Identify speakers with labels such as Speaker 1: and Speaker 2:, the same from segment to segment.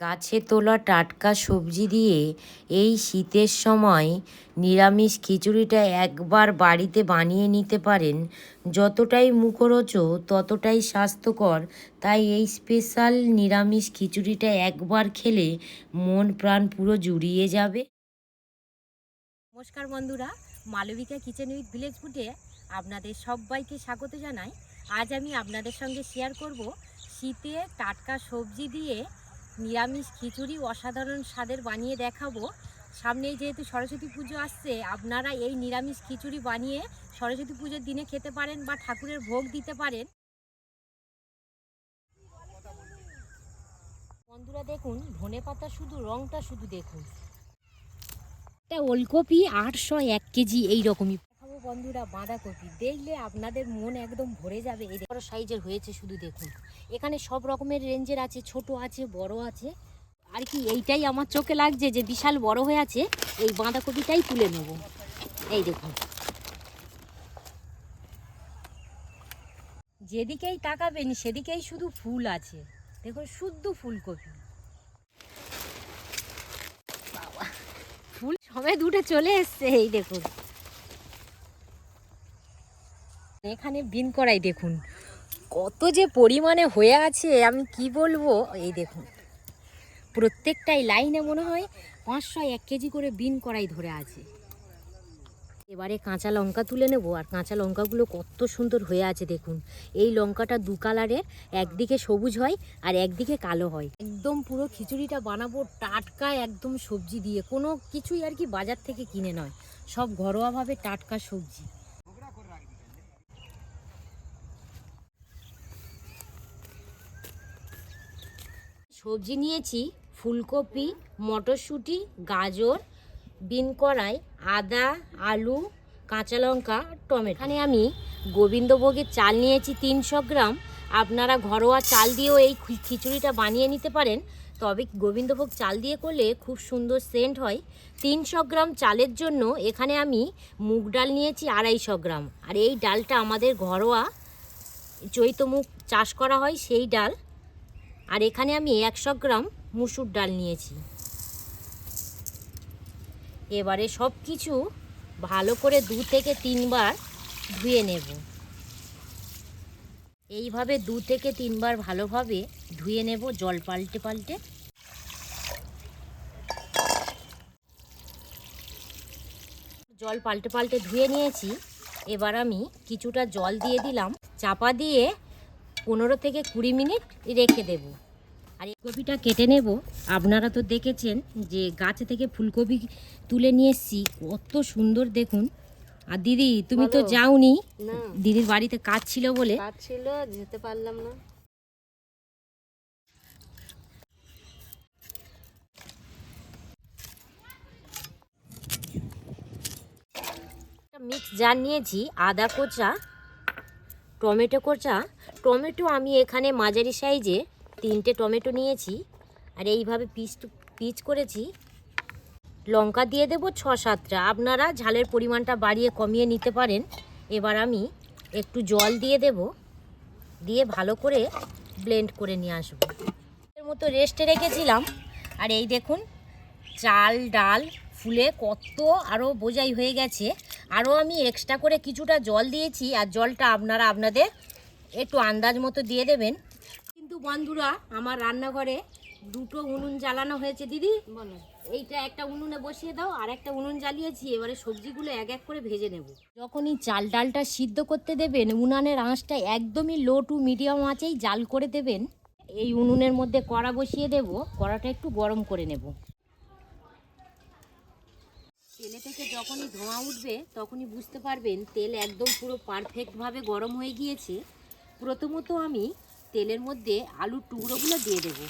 Speaker 1: গাছে তোলা টাটকা সবজি দিয়ে এই শীতের সময় নিরামিষ খিচুড়িটা একবার বাড়িতে বানিয়ে নিতে পারেন। যতটাই মুখরোচ, ততটাই স্বাস্থ্যকর। তাই এই স্পেশাল নিরামিষ খিচুড়িটা একবার খেলে মন প্রাণ পুরো জুড়িয়ে যাবে। নমস্কার বন্ধুরা, মালবিকা কিচেন উইথ ভিলেজ ফুডে আপনাদের সবাইকে স্বাগত জানাই। আজ আমি আপনাদের সঙ্গে শেয়ার করব শীতে টাটকা সবজি দিয়ে নিরামিষ খিচুড়ি অসাধারণ স্বাদের বানিয়ে দেখাবো। সামনেই যেহেতু সরস্বতী পুজো আসছে, আপনারা এই নিরামিষ খিচুড়ি বানিয়ে সরস্বতী পুজোর দিনে খেতে পারেন বা ঠাকুরের ভোগ দিতে পারেন। বন্ধুরা দেখুন, ধনে পাতা শুধু, রংটা শুধু দেখুন। ওলকপি আটশো এক কেজি এই রকমই দেখাবো বন্ধুরা বাঁধাকপি। দেখলে আপনাদের মন একদম ভরে যাবে। এই বড় সাইজের হয়েছে শুধু দেখুন। এখানে সব রকমের রেঞ্জের আছে, ছোট আছে, বড় আছে। আর কি এইটাই আমার চোখে লাগছে যে বিশাল বড় হয়ে আছে, এই বাঁধাকপিটাই তুলে নেব। এই দেখুন। যেদিকেই তাকাবেন, সেদিকেই শুধু ফুল আছে। দেখুন, শুদ্ধ ফুলকপি। ফুল সবাই দুটো চলে এসছে, এই দেখুন। এখানে বিন করাই দেখুন। কত যে পরিমাণে হয়ে আছে, আমি কি বলব? এই দেখুন, প্রত্যেকটাই লাইনে মনে হয় পাঁচশো এক কেজি করে বিন করাই ধরে আছে। এবারে কাঁচা লঙ্কা তুলে নেব, আর কাঁচা লঙ্কাগুলো কত সুন্দর হয়ে আছে দেখুন। এই লঙ্কাটা দু কালারের, একদিকে সবুজ হয় আর একদিকে কালো হয়। একদম পুরো খিচুড়িটা বানাবো টাটকা একদম সবজি দিয়ে, কোনো কিছুই আর কি বাজার থেকে কিনে নয়, সব ঘরোয়াভাবে টাটকা সবজি। সবজি নিয়েছি, ফুলকপি, মটরশুঁটি, গাজর, বিন কড়াই, আদা, আলু, কাঁচা লঙ্কা, টমেটো। এখানে আমি গোবিন্দভোগের চাল নিয়েছি তিনশো গ্রাম। আপনারা ঘরোয়া চাল দিয়েও এই খিচুড়িটা বানিয়ে নিতে পারেন। তবে গোবিন্দভোগ চাল দিয়ে করলে খুব সুন্দর সেন্ট হয়। তিনশো গ্রাম চালের জন্য এখানে আমি মুগ ডাল নিয়েছি আড়াইশো গ্রাম। আর এই ডালটা আমাদের ঘরোয়া চৈতমুখ চাষ করা হয়, সেই ডাল। আর এখানে আমি একশো গ্রাম মুসুর ডাল নিয়েছি। এবারে সব কিছু ভালো করে দু থেকে তিনবার ধুয়ে নেব। এইভাবে দু থেকে তিনবার ভালোভাবে ধুয়ে নেব, জল পাল্টে পাল্টে। জল পাল্টে পাল্টে ধুয়ে নিয়েছি। এবার আমি কিছুটা জল দিয়ে দিলাম। চাপা দিয়ে পনেরো থেকে কুড়ি মিনিট রেখে দেব। আর এই কপিটা কেটে নেব। আপনারা তো দেখেছেন যে গাছ থেকে ফুলকপি তুলে নিয়ে এসছি। কত সুন্দর দেখুন। আর দিদি তুমি তো যাওনি।
Speaker 2: না।
Speaker 1: দিদির বাড়িতে কাজ ছিল বলে।
Speaker 2: কাজ ছিল যেতে পারলাম না।
Speaker 1: মিক্স জার নিয়েছি আদা কোচা টমেটো কোচা টমেটো আমি এখানে মাঝারি সাইজে তিনটে টমেটো নিয়েছি। আর এইভাবে পিস পিচ করেছি। লঙ্কা দিয়ে দেবো ছ সাতটা। আপনারা ঝালের পরিমাণটা বাড়িয়ে কমিয়ে নিতে পারেন। এবার আমি একটু জল দিয়ে দেব। দিয়ে ভালো করে ব্লেন্ড করে নিয়ে আসব। এর মতো রেস্টে রেখেছিলাম। আর এই দেখুন, চাল, ডাল, ফুলে কত আরও বোঝাই হয়ে গেছে। আরও আমি এক্সট্রা করে কিছুটা জল দিয়েছি আর জলটা আপনারা আপনাদের একটু আন্দাজ মতো দিয়ে দেবেন। কিন্তু বন্ধুরা আমার রান্নাঘরে দুটো উনুন জ্বালানো হয়েছে দিদি।
Speaker 2: বলো।
Speaker 1: এইটা একটা উনুনে বসিয়ে দাও আর একটা উনুন জ্বালিয়েছি এবারে সবজিগুলো এক এক করে ভেজে নেব। যখনই চাল ডালটা সিদ্ধ করতে দেবেন উনানের আঁচটা একদমই লো টু মিডিয়াম আঁচেই জাল করে দেবেন। এই উনুনের মধ্যে কড়া বসিয়ে দেব কড়াটা একটু গরম করে নেব তেলে থেকে যখনই ধোঁয়া উঠবে, তখনই বুঝতে পারবেন তেল একদম পুরো পারফেক্টভাবে গরম হয়ে গিয়েছে। প্রথমত আমি তেলের মধ্যে আলুর টুকরোগুলো দিয়ে দেবো।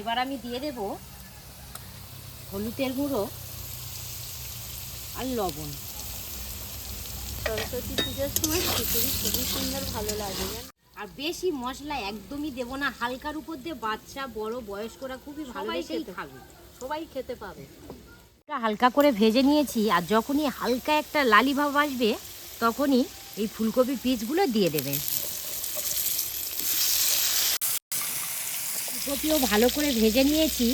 Speaker 1: এবার আমি দিয়ে দেব হলুদের গুঁড়ো আর লবণ।
Speaker 2: সরস্বতী পুজোর সময় খিচুড়ি খুবই সুন্দর, ভালো লাগে
Speaker 1: আর বেশি মশলা একদমই দেব না। হালকার উপর দিয়ে বাচ্চা বড় বয়স্করা খুবই ভালোবেসেই খাবে।
Speaker 2: সবাই খেতে পাবে।
Speaker 1: হালকা করে ভেজে নিয়েছি আর যখনই হালকা একটা লালি ভাব আসবে তখনই এই ফুলকপি পিসগুলো দিয়ে দেবেন ফুলকপিও ভালো করে ভেজে নিয়েছি।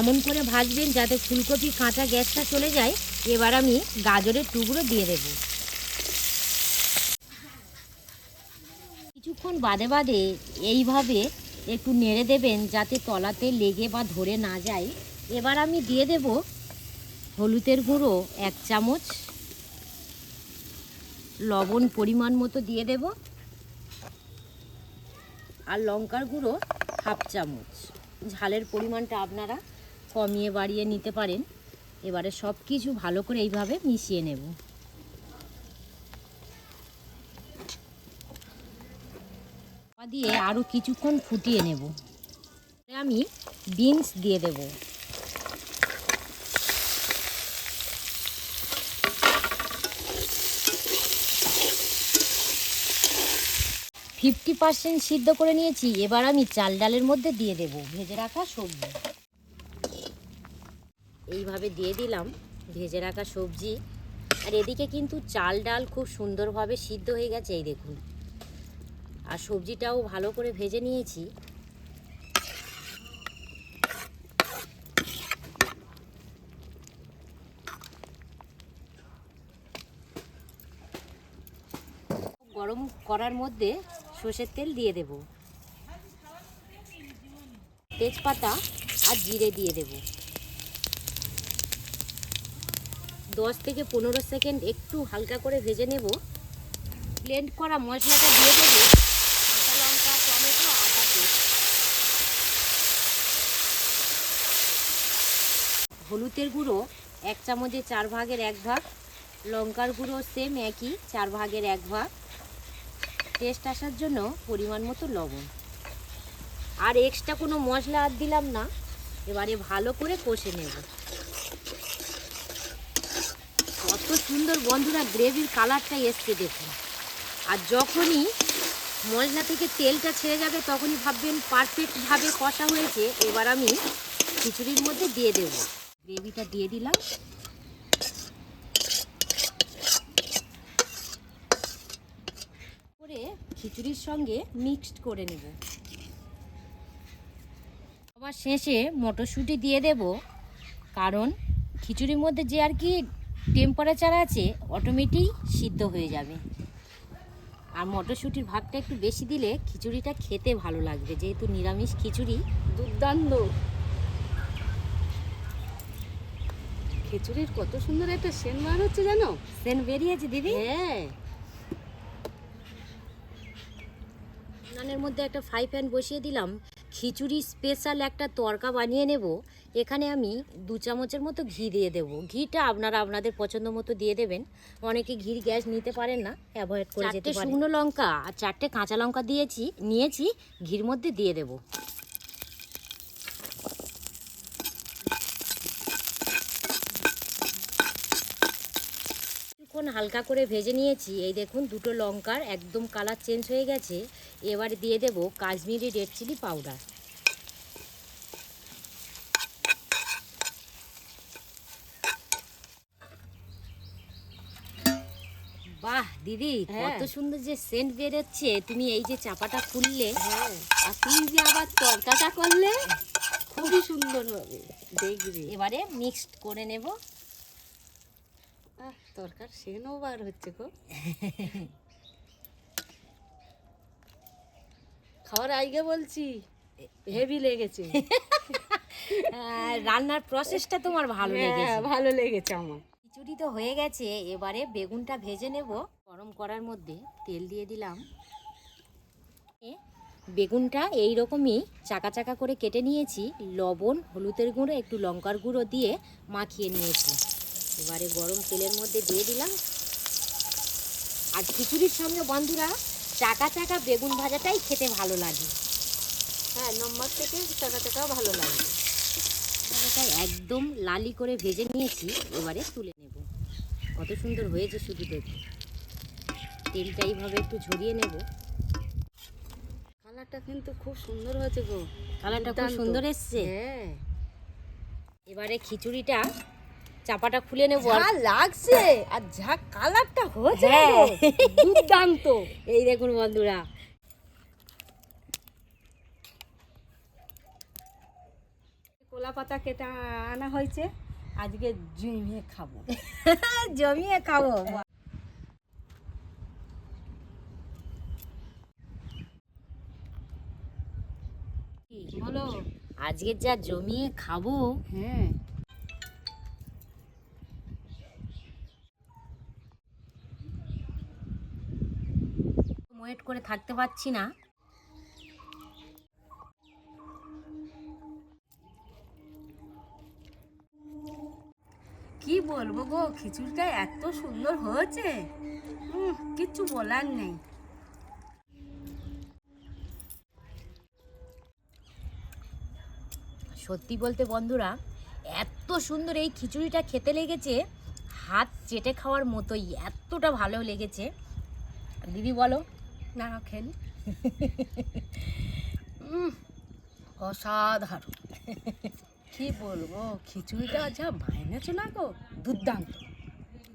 Speaker 1: এমন করে ভাজবেন যাতে ফুলকপি কাঁচা গ্যাসটা চলে যায়। এবার আমি গাজরের টুকরো দিয়ে দেবো। কিছুক্ষণ বাদে বাদে এইভাবে একটু নেড়ে দেবেন যাতে তলাতে লেগে বা ধরে না যায়। এবার আমি দিয়ে দেব হলুদের গুঁড়ো এক চামচ। লবণ পরিমাণ মতো দিয়ে দেব। আর লঙ্কার গুঁড়ো হাফ চামচ। ঝালের পরিমাণটা আপনারা কমিয়ে বাড়িয়ে নিতে পারেন। এবারে সব কিছু ভালো করে এইভাবে মিশিয়ে নেব। দিয়ে আরও কিছুক্ষণ ফুটিয়ে নেব। আমি বিনস দিয়ে দেব। ফিফটি পার্সেন্ট সিদ্ধ করে নিয়েছি, এবার আমি চাল ডালের মধ্যে দিয়ে দেব, ভেজে রাখা সবজি। এইভাবে দিয়ে দিলাম, ভেজে রাখা সবজি। আর এদিকে কিন্তু চাল ডাল খুব সুন্দরভাবে সিদ্ধ হয়ে গেছে, এই দেখুন। আর সবজিটাও ভালো করে ভেজে নিয়েছি। গরম করার মধ্যে সর্ষের তেল দিয়ে দেব। তেজপাতা আর জিরে দিয়ে দেব। দশ থেকে পনেরো সেকেন্ড একটু হালকা করে ভেজে নেব। ব্লেন্ড করা মশলাটা দিয়ে দেবো। হলুদের গুঁড়ো, এক চামচে চার ভাগের এক ভাগ। লঙ্কার গুঁড়ো সেম একই, চার ভাগের এক ভাগ। টেস্ট আসার জন্য পরিমাণ মতো লবণ। আর এক্সট্রা কোনো মশলা আর দিলাম না। এবারে ভালো করে কষে নেব। কত সুন্দর বন্ধুরা, গ্রেভির কালারটা এসছে দেখুন। আর যখনই মশলা থেকে তেলটা ছেড়ে যাবে, তখনই ভাববেন পারফেক্টভাবে কষা হয়েছে। এবার আমি খিচুড়ির মধ্যে দিয়ে দেবো। গ্রেভিটা দিয়ে দিলাম। করে খিচুড়ির সঙ্গে মিক্সড করে নেব। সবার শেষে মটরশুঁটি দিয়ে দেব, কারণ খিচুড়ির মধ্যে যে আর কি টেম্পারেচার আছে অটোমেটিক সিদ্ধ হয়ে যাবে। আর মটরশুঁটির ভাগটা একটু বেশি দিলে খিচুড়িটা খেতে ভালো লাগবে, যেহেতু নিরামিষ খিচুড়ি।
Speaker 2: দুর্দান্ত। খিচুড়ির কত সুন্দর একটা সেন বার হচ্ছে জানো?
Speaker 1: সেন বেরিয়েছে দিদি?
Speaker 2: হ্যাঁ।
Speaker 1: উনানের মধ্যে একটা ফ্রাই প্যান বসিয়ে দিলাম। খিচুড়ি স্পেশাল একটা তরকা বানিয়ে নেব। এখানে আমি দু চামচের মতো ঘি দিয়ে দেব। ঘিটা আপনারা আপনাদের পছন্দ মতো দিয়ে দেবেন। অনেকে ঘির গ্যাস নিতে পারেন না অ্যাভয়েড করে যেতে শুকনো লঙ্কা আর চারটে কাঁচা লঙ্কা দিয়েছি নিয়েছি ঘির মধ্যে দিয়ে দেবো। কিছুক্ষণ হালকা করে ভেজে নিয়েছি। এই দেখুন দুটো লঙ্কার একদম কালার চেঞ্জ হয়ে গেছে। এবার দিয়ে দেব কাশ্মীরি রেড চিলি পাউডার বাহ দিদি
Speaker 2: হ্যাঁ।
Speaker 1: কত সুন্দর যে সেন্ট বেরোচ্ছে। তুমি এই যে চাপাটা খুললে
Speaker 2: হ্যাঁ। আর তুমি যে আবার তরকাটা করলে খুবই সুন্দর হবে। দেখবি।
Speaker 1: এবারে মিক্সড করে নেব।
Speaker 2: দরকার সেনও বার হচ্ছে গো। খাওয়ার আইগে বলছি হেভি লেগেছে।
Speaker 1: হ্যাঁ, রান্নার প্রসেসটা তোমার ভালো
Speaker 2: হ্যাঁ,
Speaker 1: লেগেছে।
Speaker 2: ভালো লেগেছে আমার।
Speaker 1: খিচুড়ি তো হয়ে গেছে এবারে বেগুনটা ভেজে নেব। গরম করার মধ্যে তেল দিয়ে দিলাম। বেগুনটা এই রকমই চাকা চাকা করে কেটে নিয়েছি। লবণ হলুদের গুঁড়ো একটু লঙ্কার গুঁড়ো দিয়ে মাখিয়ে নিয়েছি। এবারে গরম তেলের মধ্যে দিয়ে দিলাম। আর খিচুড়ির সঙ্গে বন্ধুরা চাকা চাকা বেগুন ভাজাটাই খেতে ভালো লাগে।
Speaker 2: হ্যাঁ নম্বর থেকে চাকা চাকাও ভালো লাগে।
Speaker 1: এটা একদম লালি করে ভেজে নিয়েছি এবারে তুলে নেব। কত সুন্দর হয়েছে শুধু দেখে। তেলটা এইভাবে একটু ঝরিয়ে নেব।
Speaker 2: কালারটা কিন্তু খুব সুন্দর হয়েছে গো।
Speaker 1: কালারটা খুব সুন্দর এসছে।
Speaker 2: হ্যাঁ।
Speaker 1: এবারে খিচুড়িটা চাপাটা খুলে নেব আর
Speaker 2: লাগছে আর যা কালারটা হয়েছে
Speaker 1: হ্যাঁ।
Speaker 2: দুর্দান্ত।
Speaker 1: এই দেখুন বন্ধুরা।
Speaker 2: পাতা কেটে আনা হয়েছে আজকে জমিয়ে খাব।
Speaker 1: জমিয়ে খাব।
Speaker 2: বলো।
Speaker 1: আজকে যা জমিয়ে খাব
Speaker 2: হ্যাঁ।
Speaker 1: ওয়েট করে থাকতে পারছি না।
Speaker 2: কি বলব গো, খিচুড়িটা এত সুন্দর হয়েছে। কিচ্ছু বলার নেই।
Speaker 1: সত্যি বলতে বন্ধুরা, এত সুন্দর এই খিচুড়িটা খেতে লেগেছে, হাত চেটে খাওয়ার মতোই, এতটা ভালো লেগেছে। দিদি বলো
Speaker 2: খেলি উম, অসাধারণ। কি বলব খিচুড়িটা যা বানিয়েছো না গো দুর্দান্ত।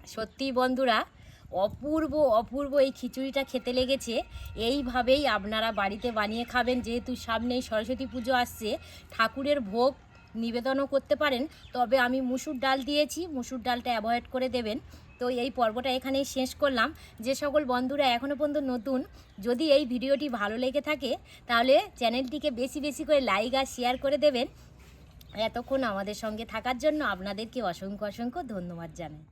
Speaker 1: সত্যি বন্ধুরা অপূর্ব অপূর্ব এই খিচুড়িটা খেতে লেগেছে। এইভাবেই আপনারা বাড়িতে বানিয়ে খাবেন। যেহেতু সামনেই সরস্বতী পুজো আসছে ঠাকুরের ভোগ নিবেদনও করতে পারেন, তবে আমি মুসুর ডাল দিয়েছি, মুসুর ডালটা অ্যাভয়েড করে দেবেন। তো এই পর্বটা এখানেই শেষ করলাম। যে সকল বন্ধুরা এখনও পর্যন্ত নতুন, যদি এই ভিডিওটি ভালো লেগে থাকে, তাহলে চ্যানেলটিকে বেশি বেশি করে লাইক আর শেয়ার করে দেবেন। এতক্ষণ আমাদের সঙ্গে থাকার জন্য আপনাদেরকে অসংখ্য অসংখ্য ধন্যবাদ জানাই।